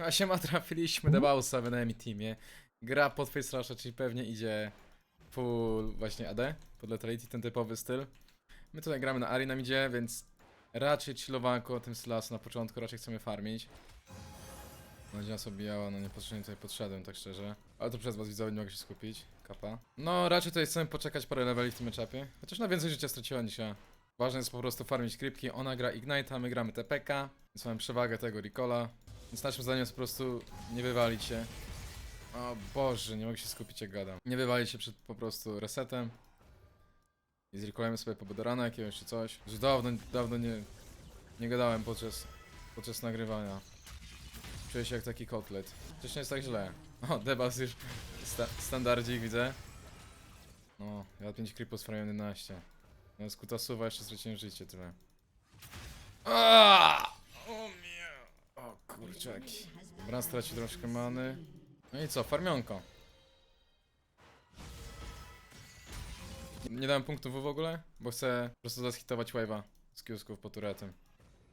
Siema, siema, trafiliśmy do Bausa w enemy teamie. Gra pod face rusha, czyli pewnie idzie full właśnie AD, pod lethality, ten typowy styl. My tutaj gramy na Ari nam idzie, więc raczej chillowanko tym Sylasu na początku, raczej chcemy farmić. Będzie nas obijała, no niepotrzebnie tutaj podszedłem, tak szczerze. Ale to przez was widzowie nie mogę się skupić. Kapa. No raczej tutaj chcemy poczekać parę leveli w tym etapie. Chociaż na więcej życia straciła niż ja. Ważne jest po prostu farmić krypki. Ona gra Ignite'a, my gramy TPK. Więc mamy przewagę tego Ricola. Więc naszym zadaniem jest po prostu nie wywalić się. O Boże, nie mogę się skupić jak gadam. Nie wywalić się przed po prostu resetem. I zrekolujemy sobie pobudorana jakiegoś czy coś. Już dawno, dawno nie, nie gadałem podczas, podczas nagrywania. Czuję się jak taki kotlet. Przecież nie jest tak źle. O, debas już sta standardzik widzę. No, ja 5 creepów z frame'em 11. No, z kutasuwa jeszcze straciłem życie, tyle. Aaaa! Kurczaki. Bran straci troszkę many. No i co, farmionko. Nie dałem punktów W ogóle, bo chcę po prostu zashitować wave'a z kiusków po turetem.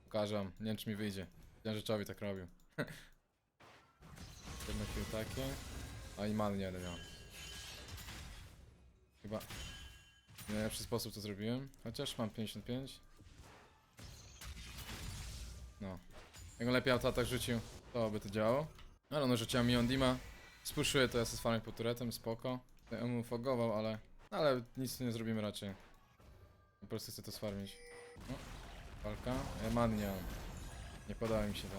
Pokażę nie wiem czy mi wyjdzie. Ten rzeczowi tak robił. Jedno kill takie. A i man nie miał. Chyba w najlepszy sposób to zrobiłem. Chociaż mam 55. No. Jakbym lepiej auto tak rzucił, to by to działało. Ale ono rzuciła mi on Dima. Spuszuję to ja z farming po turetem, spoko. Ja mu fogował, ale... Ale nic nie zrobimy raczej. Po prostu chcę to sfarmić. No. Walka. Ja man nie podało mi się to.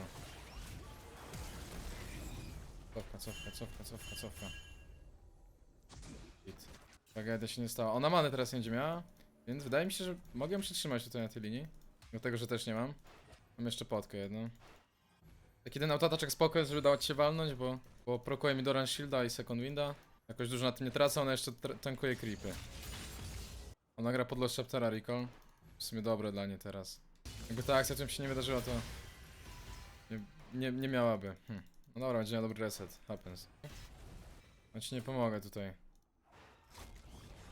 Cofka, cofka, cofka, cofka, cofka. Hit. Tragedia się nie stała. Ona many teraz nie będzie miała, więc wydaje mi się, że mogę przytrzymać tutaj na tej linii. Dlatego, że też nie mam. Mam jeszcze potkę jedną. Taki ten autotaczek spoko jest, żeby dawać się walnąć, bo, bo prokuje mi Doran Shielda i Second Winda. Jakoś dużo na tym nie tracę, ona jeszcze tankuje creepy. Ona gra pod Lost Chaptera Recall. W sumie dobre dla niej teraz. Jakby ta akcja czym się nie wydarzyła, to... Nie, nie, nie miałaby. Hm. No dobra, będzie miał dobry reset. Happens. No ci nie pomogę tutaj.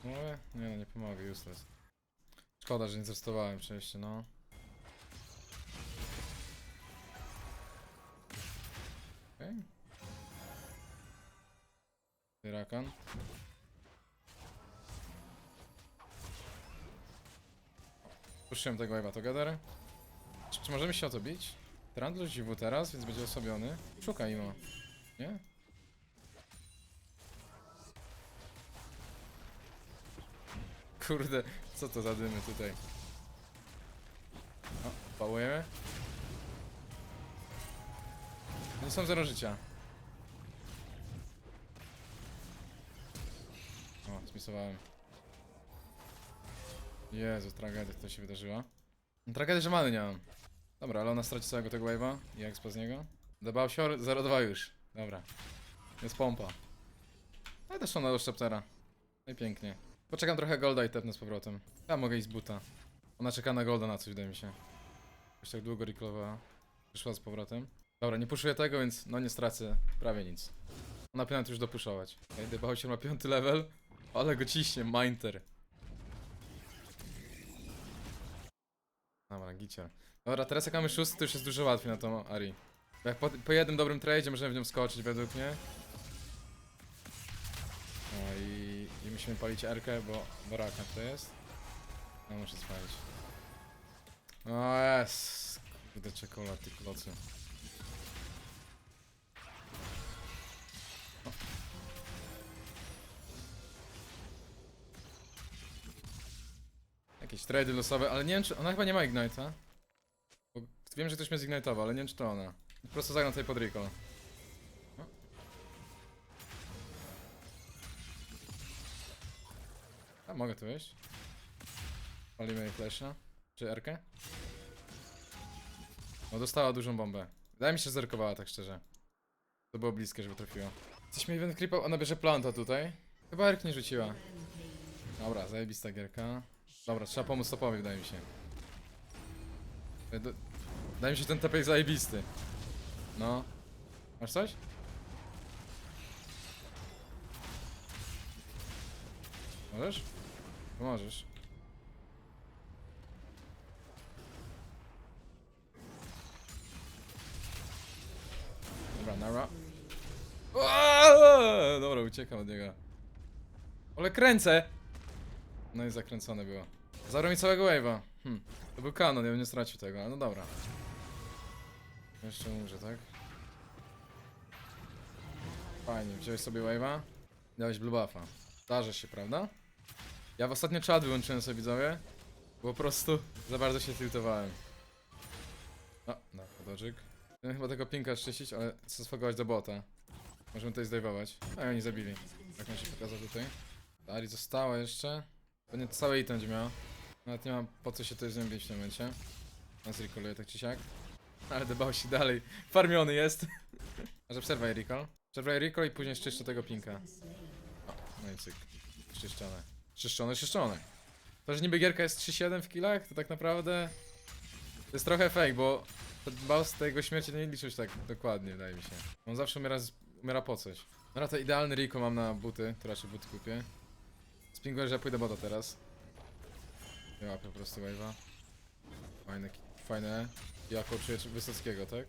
Mogę? Nie no, nie pomogę, useless. Szkoda, że nie zrestowałem przejście, no. Rakan. Puszczyłem tego Ewa Together. Czy, czy możemy się o to bić? Dziwu teraz, więc będzie osłabiony. Szukaj imo. Nie? Kurde, co to za dymy tutaj? O, pałujemy? Nie są zero życia. O, spisowałem. Jezu, tragedia to się wydarzyła. Tragedia, że many nie mam. Dobra, ale ona straci całego tego wave'a i expa z niego. Debausior 0-2 już. Dobra. Jest pompa. Ale też ona do Szeptera. No i pięknie. Poczekam trochę golda i tepnę z powrotem. Ja mogę iść z buta. Ona czeka na golda na coś, wydaje mi się. Już tak długo recallowała. Przyszła z powrotem. Dobra, nie puszuję tego, więc no nie stracę prawie nic. Ona powinna już dopuszować. Okay, Debausior ma piąty level. Ale go ciśnie, Minter. Dobra, gicie. Dobra, teraz jak mamy szósty, to już jest dużo łatwiej na tą Ari. Jak po, po jednym dobrym tradzie możemy w nią skoczyć według mnie. No i, i musimy palić Erkę, bo baraka to jest. No muszę spalić. O jest. Kurde czekolad, ty klocy. O. Jakieś trady losowe, ale nie wiem czy... Ona chyba nie ma Ignite'a. Bo wiem, że ktoś mnie zignitował, ale nie wiem czy to ona. Po prostu zagram tutaj pod recall. A mogę tu wejść? Palimy jej flesza. Czy Erkę? No dostała dużą bombę. Wydaje mi się, że zerkowała tak szczerze. To było bliskie, żeby trafiło. Coś mi event creepa, ona bierze planta tutaj. Chyba Erk nie rzuciła. Dobra, zajebista gierka. Dobra, trzeba pomóc topowi, wydaje mi się. Do- Wydaje mi się, ten tepek zajebisty. No. Masz coś? Możesz? Pomożesz. Dobra, nara. Dobra, uciekam od niego. Ale kręcę! No i zakręcone było. Zabrał mi całego wave'a. Hm. To był kanon, ja bym nie stracił tego, ale no dobra. Jeszcze umrze, tak? Fajnie, wziąłeś sobie wave'a? Dałeś blue buffa. Zdarza się, prawda? Ja w ostatnio czat wyłączyłem sobie widzowie. Bo po prostu za bardzo się tiltowałem. O, no, pododżyk. Chciałem chyba tego pinka szczycić, ale chcę sfogować do bota. Możemy tutaj zdejmować. A i oni zabili. Tak mi się pokazał tutaj. Ari została jeszcze. To nie całe item będzie miała. Nawet nie mam po co się tutaj z nią bić w tym momencie. Nas recalluje tak czy siak. Ale dbał się dalej. Farmiony jest. Może przerwaj recall. Przerwaj recall i później szczyszczę tego pinka. O, no i cyk. Czyszczone. Czyszczone, czyszczone. To, że niby gierka jest 3-7 w killach, to tak naprawdę to jest trochę fake, bo boss tego śmierci nie liczył się tak dokładnie, wydaje mi się. On zawsze umiera, z, umiera po coś. Dobra, to idealny Rico mam na buty, to raczej buty kupię. Spinguję, że ja pójdę bota teraz. Łapię po prostu wave'a. Fajne, fajne. Jako czuję Wysockiego, tak?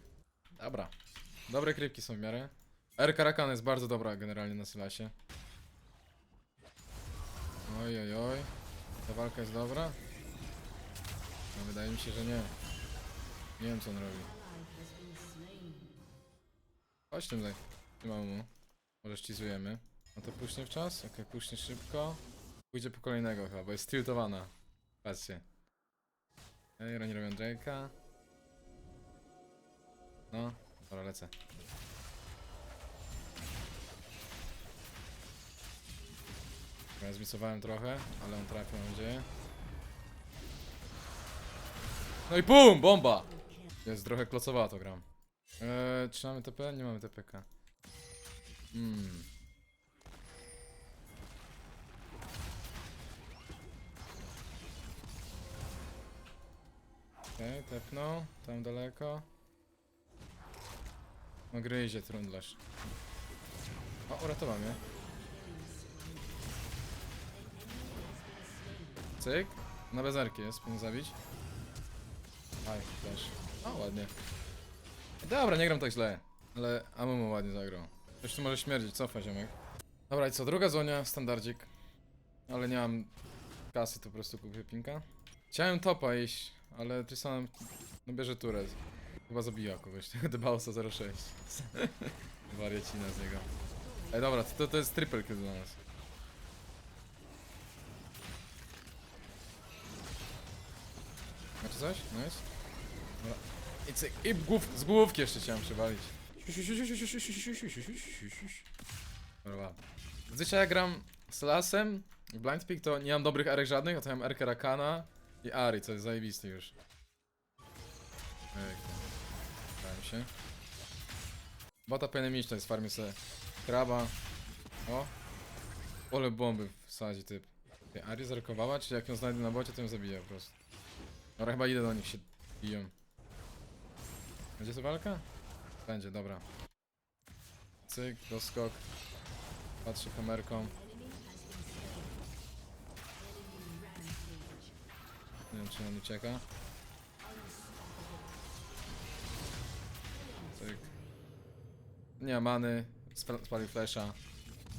Dobra. Dobre krypki są w miarę. R Karakan jest bardzo dobra generalnie na Sylasie. Oj, oj, oj. Ta walka jest dobra? No, wydaje mi się, że nie. Nie wiem, co on robi. Chodź tutaj. Trzymamy mu. Może ścizujemy. No to pusznie w czas? Okej, pusznie szybko. Pójdzie po kolejnego chyba, bo jest tiltowana. Patrzcie. Ej, oni robią Drake'a. No, dobra, lecę. Ja zmisowałem trochę, ale on trafił, mam nadzieję. No i BUM! Bomba! Jest trochę klocowato gram. Eee, czy mamy TP? Nie mamy TPK. Hmm. Okej, okay. Tam daleko. No gryzie trundlarz. O, uratował mnie. Cyk. Na bezarki jest, powinien zabić. Aj, flash. O, ładnie. Dobra, nie gram tak źle. Ale Amumu ładnie zagrał. Coś tu może śmierdzić, cofa ziomek. Dobra i co, druga zonia, standardzik. Ale nie mam kasy, to po prostu kupię pinka. Chciałem topa iść, ale Tristan no bierze turę. Chyba zabija kogoś, Dbausa 06. Wariacina z niego. Ej dobra, to, to jest triple kill dla nas. Macie coś? Nice. Dobra. I cyk, i głów, z główki jeszcze chciałem przewalić. Dobra. Zazwyczaj jak gram z lasem i blind pick to nie mam dobrych arek żadnych, a to mam Erkę Rakana i Ari, co jest zajebisty już. Ejku. Dałem się. Bota powinien mieć, to jest farmie sobie kraba. O. Ole bomby wsadzi typ. Ty, Ari zerkowała, czy jak ją znajdę na bocie, to ją zabiję po prostu. Dobra, chyba idę do nich się biją. Będzie to walka? Będzie, dobra. Cyk, doskok. Patrzę kamerką. Nie wiem, czy on ucieka. Cyk. Nie ma many. Spra- Spalił flesza.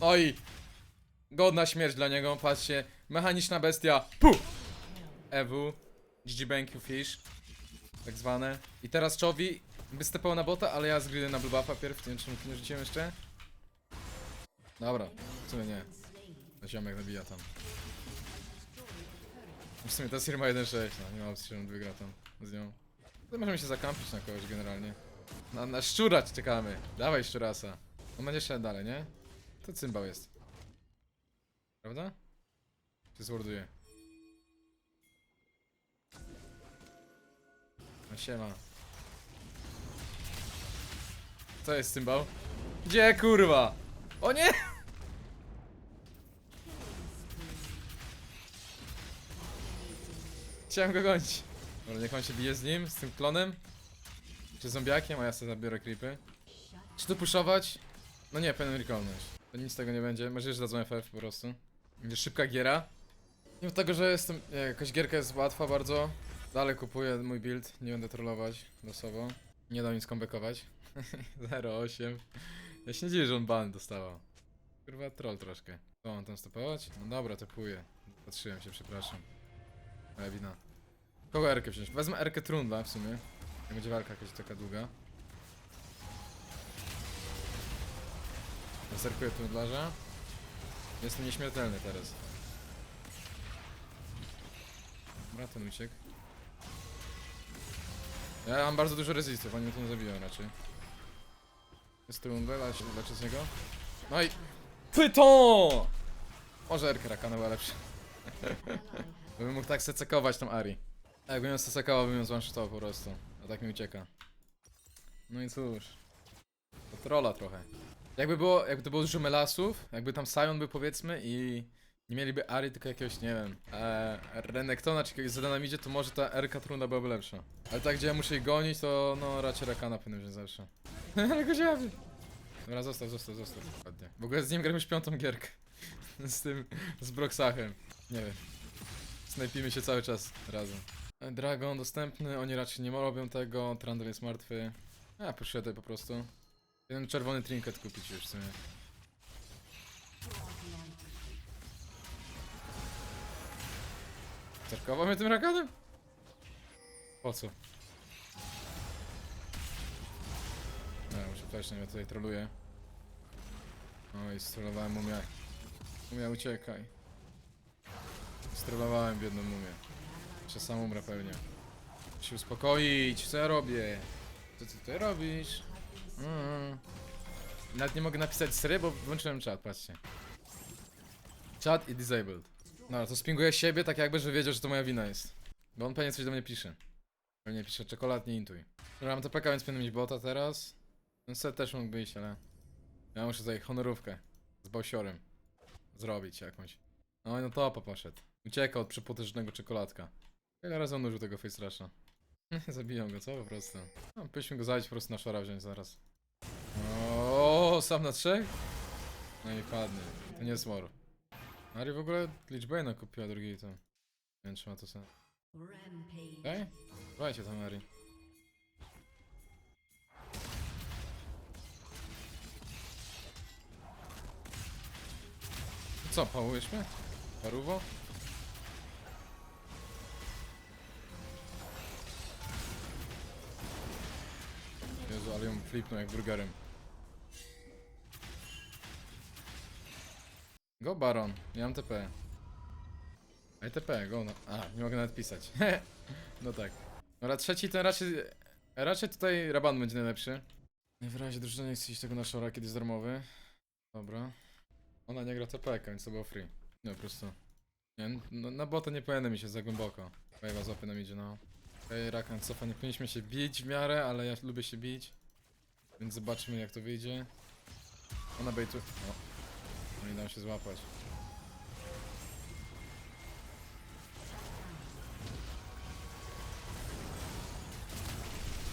Oj! Godna śmierć dla niego, patrzcie. Mechaniczna bestia. Puh! EW. GG Bank you Fish. Tak zwane. I teraz Czowi występował na bota, ale ja zgrydę na blue pierw. Nie wiem, czy nie rzuciłem jeszcze. Dobra, w sumie nie. Ziomek nabija tam. W sumie ta Sir ma 1-6, no nie ma opcji, że on wygra tam z nią. To możemy się zakampić na kogoś generalnie. Na, na szczura czekamy. Dawaj szczurasa. On będzie szedł dalej, nie? To cymbał jest. Prawda? Czy zworduje? No siema. Co jest cymbał? Gdzie kurwa? O nie! Chciałem go gonić. Dobra, niech on się bije z nim, z tym klonem. Czy zombiakiem, a ja sobie zabiorę creepy. Czy tu puszować? No nie, powinien recallnąć. To nic z tego nie będzie, może że dadzą FF po prostu. Będzie szybka giera. Mimo tego, że jestem, nie, jakaś gierka jest łatwa bardzo. Dalej kupuję mój build, nie będę trollować losowo. Nie da mi skombekować. 0,8. Ja się nie dziwię, że on ban dostawał. Kurwa troll troszkę. Co on tam stopować? No dobra, topuję. Patrzyłem się, przepraszam. Moja wina. Kogo Erkę wziąć? Wezmę Erkę Trundla w sumie. Jak będzie walka jakaś taka długa. Zerkuję Trundlarza. Jestem nieśmiertelny teraz. Dobra, ten uciekł. Ja mam bardzo dużo rezistów, oni mnie to nie zabiją raczej. Jest Trundle, ale się leczę z niego. No i... Pyton! Może Erkę Rakana była lepsza. Bym mógł tak secekować tą Ari. Jakbym ją sesekował, bym ją zwanshotował po prostu. A tak mi ucieka. No i cóż. To trolla trochę. Jakby było, jakby to było dużo melasów, jakby tam Sion był powiedzmy i nie mieliby Ari, tylko jakiegoś, nie wiem, e, Renektona czy jakiegoś Zedana idzie, to może ta Erka Trunda byłaby lepsza. Ale tak, gdzie ja muszę ich gonić, to no raczej Rakana powinien wziąć zawsze. Ale go ziawi. Dobra, zostaw, zostaw, zostaw. Ładnie. W ogóle z nim gramy już piątą gierkę. z tym, z Broxachem. Nie wiem. Snajpimy się cały czas razem. Dragon dostępny, oni raczej nie robią tego, Trundle jest martwy. Ja poszedłem po prostu. Jeden czerwony trinket kupić już w sumie. Cerkował mnie tym rakanem? Po co? No, muszę też, ja tutaj troluję. Oj, strollowałem mumię. Mumia, uciekaj. Strollowałem biedną mumię. Jeszcze sam umrę pewnie. Muszę się uspokoić, co ja robię? Co ty tutaj robisz? Mm. Nawet nie mogę napisać sry, bo włączyłem czat, patrzcie. Chat i disabled. No, to spinguję siebie tak jakby, że wiedział, że to moja wina jest. Bo on pewnie coś do mnie pisze. Pewnie pisze czekolad, nie intuj. Dobra, mam TPK, więc powinien mieć bota teraz. Ten set też mógł iść, ale... Ja muszę tutaj honorówkę z Bałsiorem zrobić jakąś. No i no topa poszedł. Ucieka od przepotężnego czekoladka. Ile razy on użył tego face rusha? Zabiją go, co po prostu? No, powinniśmy go zabić po prostu na szora wziąć zaraz. O, sam na trzech? No i padnie. To nie jest mor. Ari w ogóle Lichbane'a kupiła drugi to. Nie wiem czy ma to sens. Okej? Dawajcie tam Ari. Co, pałujesz mnie? Paruwo? Flipnął jak burgerem. Go Baron, nie mam TP. Ej TP, go no. A, nie mogę nawet pisać. no tak. Dobra, trzeci ten raczej... Raczej tutaj Raban będzie najlepszy. W razie drużyna nie chce iść tego na szora, kiedy jest darmowy. Dobra. Ona nie gra TP, więc to było free. No po prostu. Nie, no, na bota nie pojedę mi się za głęboko. Wave'a złapy nam idzie, no. Okej, okay, Rakan cofa, nie powinniśmy się bić w miarę, ale ja lubię się bić. Więc zobaczymy jak to wyjdzie. Ona bejtu... O. No i dam się złapać.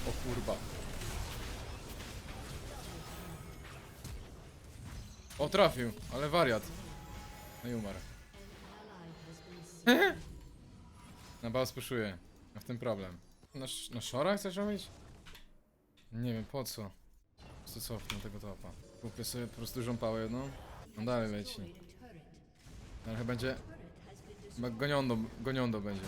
O kurwa. O trafił, ale wariat. No i umarł. Na bał spuszuje. A w tym problem. Na, sz- na szora chcesz robić? Nie wiem po co. Prostu cofnę tego topa. Kupię sobie po prostu dużą pałę jedną. On dalej leci. Ale chyba będzie... Chyba goniondo, goniondo będzie.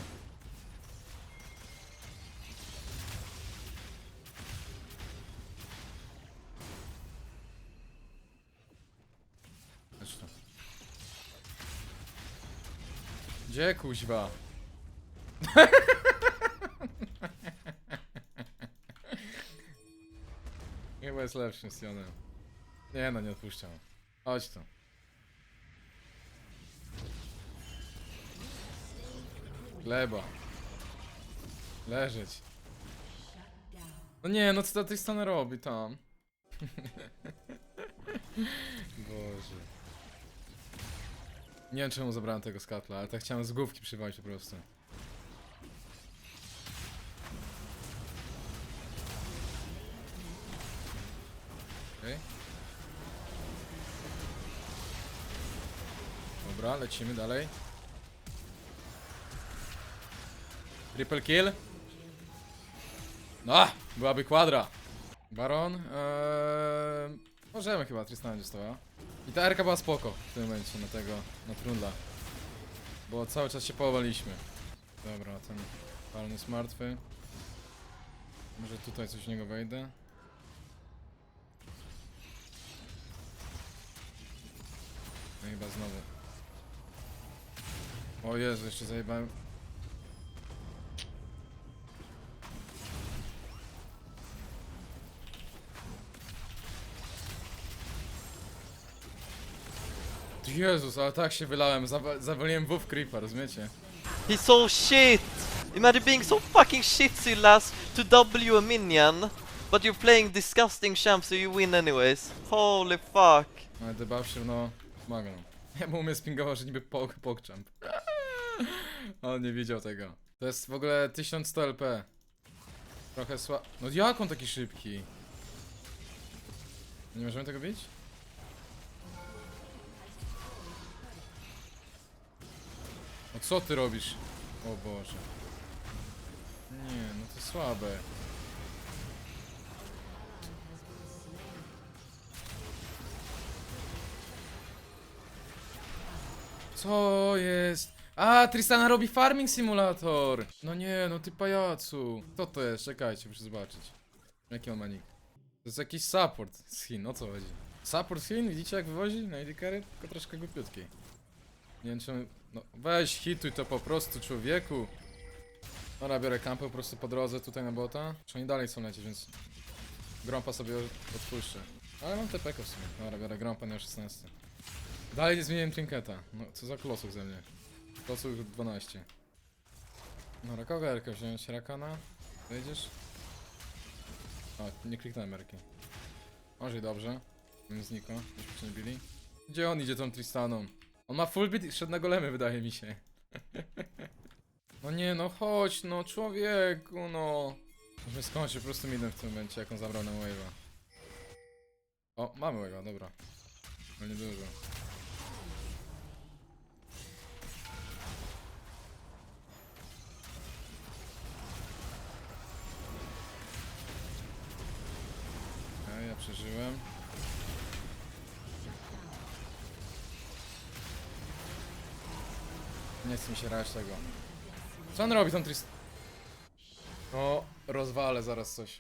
Gdzie kuźwa? Chyba jest lepszym Sionem. Nie no, nie odpuszczam. Chodź tu. Gleba. Leżeć. No nie, no co ta tej strony robi tam? Boże. Nie wiem czemu zabrałem tego skatla, ale tak chciałem z główki przywalić po prostu. Okej. Dobra, lecimy dalej. Triple kill. No, byłaby kwadra. Baron, eee, możemy chyba, Tristana będzie stała. I ta Erka była spoko w tym momencie na tego, na Trundla. Bo cały czas się połowaliśmy. Dobra, ten Baron jest martwy. Może tutaj coś w niego wejdę. No chyba znowu. O Jezu, jeszcze zajebałem. Jezus, ale tak się wylałem, zawa- zawaliłem W w creepa, rozumiecie? He's so shit! Imagine being so fucking shit Sylas to W a minion, but you're playing disgusting champ so you win anyways. Holy fuck. Ale debuff się no pomaga nam. Ja mu umie spingował, że niby pok, pokczamp. On nie wiedział tego. To jest w ogóle 1100 LP. Trochę sła... No jak on taki szybki? Nie możemy tego bić? No co ty robisz? O Boże. Nie, no to słabe. Co jest? A, Tristana robi Farming Simulator! No nie, no ty pajacu. Co to jest? Czekajcie, muszę zobaczyć. Jaki on ma nick? To jest jakiś support z Chin, o co chodzi? Support z Chin, widzicie jak wywozi na ID carry? Tylko troszkę głupiutki. Nie wiem czemu... No weź, hituj to po prostu, człowieku. Dobra, biorę kampę po prostu po drodze tutaj na bota. Czy oni dalej chcą lecieć, więc... Grompa sobie odpuszczę. Ale mam TPK w sumie. Dobra, biorę Grompa na 16. Dalej nie zmieniłem trinketa. No, co za klosów ze mnie. Klosów 12. No, kogo Erkę wziąć? Rakana? Wejdziesz? O, nie kliknąłem Erki. Może i dobrze. Bym znikł, byśmy bili. Gdzie on idzie tą Tristaną? On ma full beat i szedł na golemy, wydaje mi się. no nie, no chodź, no człowieku, no. Musimy skończyć po prostu midem w tym momencie, jak on zabrał nam wave'a. O, mamy wave'a, dobra. Ale nie dużo. Ja. Nie chce mi się rać tego. Co on robi tam Trist... O, rozwalę zaraz coś.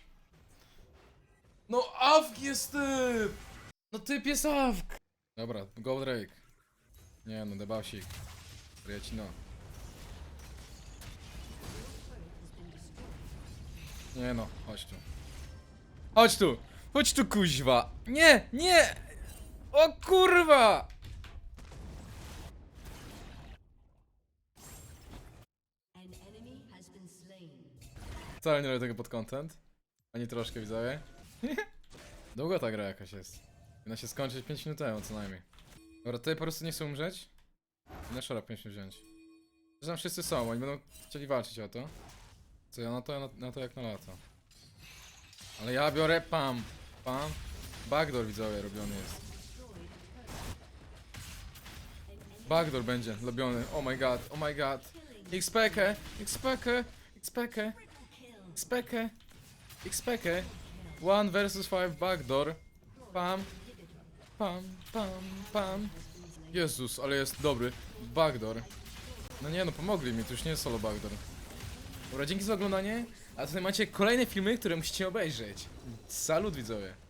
No Awk jest typ! No typ jest Awk! Dobra, go Drake. Nie no, debasik. no. Nie no, chodź tu. Chodź tu! Chodź tu kuźwa! Nie! Nie! O kurwa! Wcale nie robię tego pod content. Ani troszkę widzowie. Długo ta gra jakaś jest. Powinna się skończyć 5 minut temu co najmniej. Dobra, tutaj po prostu nie chcę umrzeć. Na szara powinniśmy wziąć. Zresztą wszyscy są, oni będą chcieli walczyć o to. Co ja na to, ja na, na to jak na lato. Ale ja biorę pam, pam. Backdoor widzowie robiony jest. Backdoor będzie robiony, oh my god, oh my god. XPK, XPK, XPK, XPK, XPK. One versus five backdoor. Pam, pam, pam, pam. Jezus, ale jest dobry. Backdoor. No nie no, pomogli mi, to już nie jest solo backdoor. Dobra, dzięki za oglądanie. A tutaj macie kolejne filmy, które musicie obejrzeć. Salut widzowie.